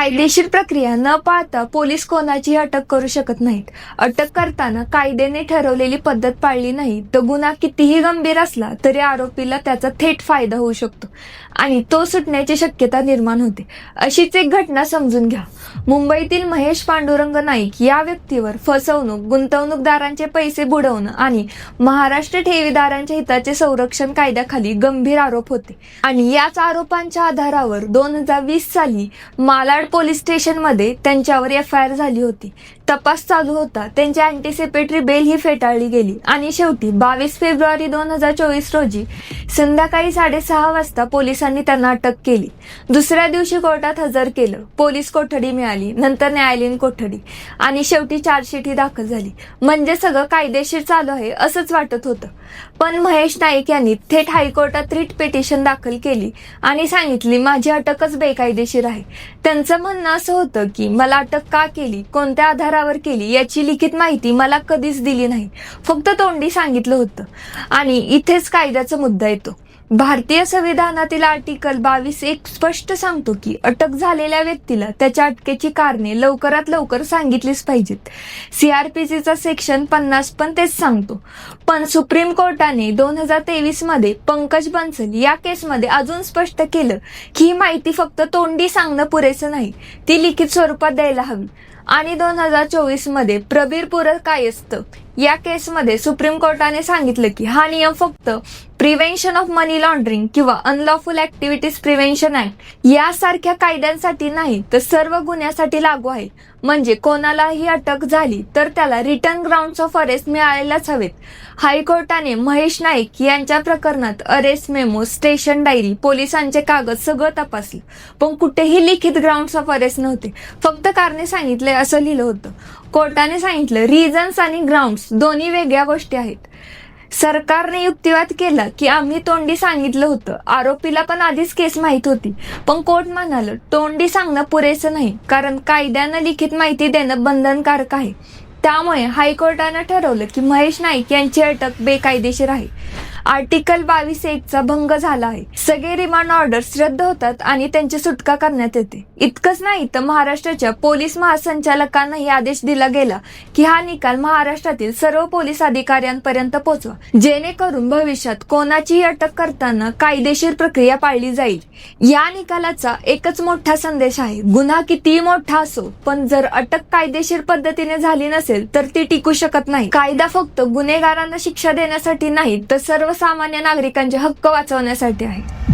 कायदेशीर प्रक्रिया न पाळता पोलीस कोणाची अटक करू शकत नाहीत. अटक करताना कायद्याने ठरवलेली पद्धत पाळली नाही तर गुन्हा कितीही गंभीर असला तरी आरोपीला त्याचा थेट फायदा होऊ शकतो आणि तो सुटण्याची शक्यता निर्माण होते. अशीच एक घटना समजून घ्या. मुंबईतील महेश पांडुरंग नाईक या व्यक्तीवर फसवणूक गुंतवणूकदारांचे पैसे बुडवणं आणि महाराष्ट्र ठेवीदारांच्या हिताचे संरक्षण कायद्याखाली गंभीर आरोप होते. आणि याच आरोपांच्या आधारावर दोन हजार वीस साली मालाड पोलीस स्टेशनमध्ये त्यांच्यावर एफ आय आर झाली होती. तपास चालू होता. त्यांची अँटिसिपेटरी बेल ही फेटाळली गेली. आणि शेवटी बावीस फेब्रुवारी दोन हजार चोवीस रोजी संध्याकाळी साडेसहा वाजता पोलिसांनी त्यांना अटक केली. दुसऱ्या दिवशी कोर्टात हजर केलं. पोलीस कोठडी मिळाली. नंतर न्यायालयीन कोठडी. आणि शेवटी चार्जशीट ही दाखल झाली. म्हणजे सगळं कायदेशीर चालू आहे असंच वाटत होतं. पण महेश नाईक यांनी थेट हायकोर्टात रिट पिटिशन दाखल केली आणि सांगितली माझी अटकच बेकायदेशीर आहे. त्यांचं म्हणणं असं होतं की मला अटक का केली कोणत्या आधारावर केली याची लिखित माहिती मला कधीच दिली नाही. फक्त तोंडी सांगितलं होतं. आणि इथेच कायद्याचा मुद्दा येतो. भारतीय संविधानातील आर्टिकल बावीस एक स्पष्ट सांगतो की अटक झालेल्या व्यक्तीला त्याच्या अटकेची कारणे लवकरात लवकर सांगितलीच पाहिजेत. सीआरपीसीचा सेक्शन पन्नास पण तेच सांगतो. पण सुप्रीम कोर्टाने दोन हजार तेवीसमध्ये पंकज बन्सल या केसमध्ये अजून स्पष्ट केलं की ही माहिती फक्त तोंडी सांगणं पुरेसं नाही ती लिखित स्वरूपात द्यायला हवी. आणि दोन हजार चोवीसमध्ये प्रबीर पुरल कायस्थ या केसमध्ये सुप्रीम कोर्टाने सांगितलं की हा नियम फक्त प्रिव्हेन्शन ऑफ मनी लॉन्ड्रिंग किंवा अनलॉफुल ऍक्टिव्हिटीज प्रिव्हेन्शन ऍक्ट यासारख्या कायद्यांसाठी नाही तर सर्व गुन्ह्यासाठी लागू आहे. म्हणजे कोणालाही अटक झाली तर त्याला रिटर्न ग्राउंड ऑफ अरेस्ट मिळायलाच हवेत. हायकोर्टाने महेश नाईक यांच्या प्रकरणात अरेस्ट मेमो स्टेशन डायरी पोलिसांचे कागद सगळं तपासलं. पण कुठेही लिखित ग्राउंड ऑफ अरेस्ट नव्हते. फक्त कारणे सांगितले असं लिहिलं होतं. कोर्टाने सांगितलं रिझन्स आणि ग्राउंड्स दोन्ही वेगळ्या गोष्टी आहेत. सरकारने युक्तिवाद केला की आम्ही तोंडी सांगितलं होतं. आरोपीला पण आधीच केस माहीत होती. पण कोर्ट म्हणालं तोंडी सांगणं पुरेसं नाही कारण कायद्यानं लिखित माहिती देणं बंधनकारक आहे. त्यामुळे हायकोर्टानं ठरवलं की महेश नाईक यांची अटक बेकायदेशीर आहे. आर्टिकल बावीस एकचा भंग झाला आहे. सगळे रिमांड ऑर्डर्स रद्द होतात आणि त्यांची सुटका करण्यात येते. इतकंच नाही तर महाराष्ट्राच्या पोलीस महासंचालकांनाही आदेश दिला गेला की हा निकाल महाराष्ट्रातील सर्व पोलीस अधिकाऱ्यांपर्यंत पोहोचवा जेणेकरून भविष्यात कोणाचीही अटक करताना कायदेशीर प्रक्रिया पाळली जाईल. या निकालाचा एकच मोठा संदेश आहे. गुन्हा कितीही मोठा असो पण जर अटक कायदेशीर पद्धतीने झाली नसेल तर ती टिकू शकत नाही. कायदा फक्त गुन्हेगारांना शिक्षा देण्यासाठी नाही तर सर्व सर्वसामान्य नागरिकांचे हक्क वाचवण्यासाठी आहे.